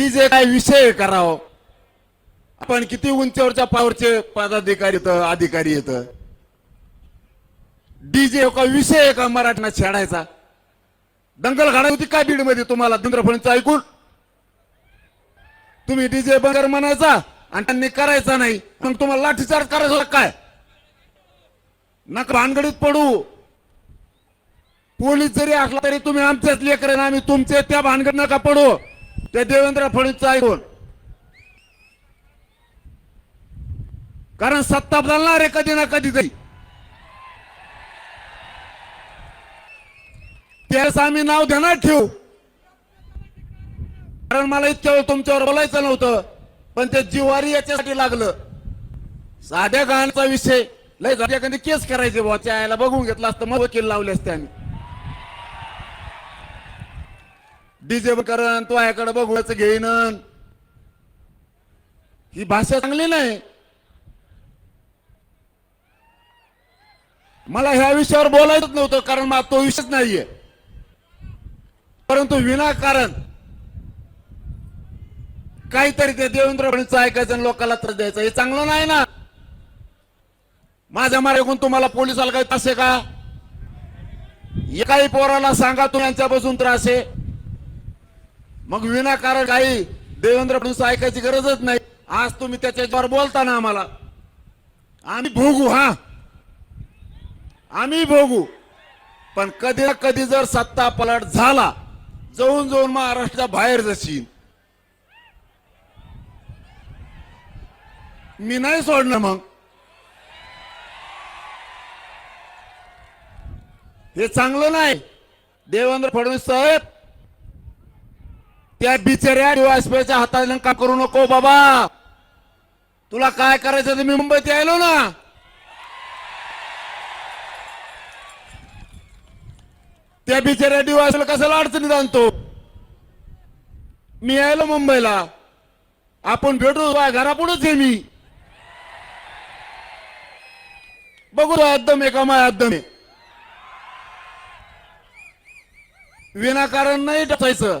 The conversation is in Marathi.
डीजे काय विषय करावं? आपण किती उंचीवरच्या पावरचे पदाधिकारी येत अधिकारी येत? डीजे हो का विषय आहे का मराठीना छेडायचा? दंगल घाणा होती काय बीडमध्ये तुम्हाला? देवेंद्र फडणवीस ऐकून? तुम्ही डीजे बंगर म्हणायचा आणि त्यांनी करायचा नाही. मग तुम्हाला लाठीचार्ज करायचा काय? नका भानगडीत पडू. पोलीस जरी असला तरी तुम्ही आमच्याच लेकर आम्ही तुमचे त्या भानगड नका पडू. ते देवेंद्र फडणवीस ऐकून. कारण सत्ता बदलणार आहे कधी ना कधी तरी. त्यावेळेस आम्ही नाव देणार ठेवू. कारण मला इतक्या वेळ तुमच्यावर बोलायचं नव्हतं पण ते जिवारी याच्यासाठी लागलं. साध्या गाण्याचा विषय. लय झाल्या कधी केस करायचे बुवा. त्या यायला बघून घेतला असतं मग वकील लावले असते आम्ही. डीजे करण तो याकडे बघूच घेईन. ही भाषा चांगली नाही. मला ह्या विषयावर बोलायच नव्हतं कारण मला तो विषयच नाहीये. परंतु विनाकारण काहीतरी ते देवेंद्र फडणवीस ऐकायचं आणि लोकांना त्रास द्यायचा. हे चांगलं नाही ना. माझ्या मार्गून तुम्हाला पोलिसाला काही त्रास आहे का? एकाही पोराला सांगा तुम्ही यांच्यापासून त्रास आहे. मग विनाकारण काही देवेंद्र फडणवीस ऐकायची गरजच नाही. आज तुम्ही त्याच्यावर बोलता ना आम्हाला. आम्ही भोगू हा. आम्ही भोगू. पण कधी ना कधी जर सत्ता पलट झाला जाऊन जाऊन महाराष्ट्राच्या बाहेर जशील. मी नाही सोडणार मग. हे चांगलं नाही. देवेंद्र फडणवीस साहेब त्या बिचाऱ्या डीवायसपीच्या हाताने का करू नको बाबा. तुला काय करायचं तर मी मुंबईत यायलो ना. त्या बिचाऱ्या डीवायसला कशाला अडचणीत आणतो? मी यायलो मुंबईला. आपण भेटू घरापुढेच आहे मी. बघू अद्दम एकदम एका माय एकदम विनाकारण नाही टाकायचं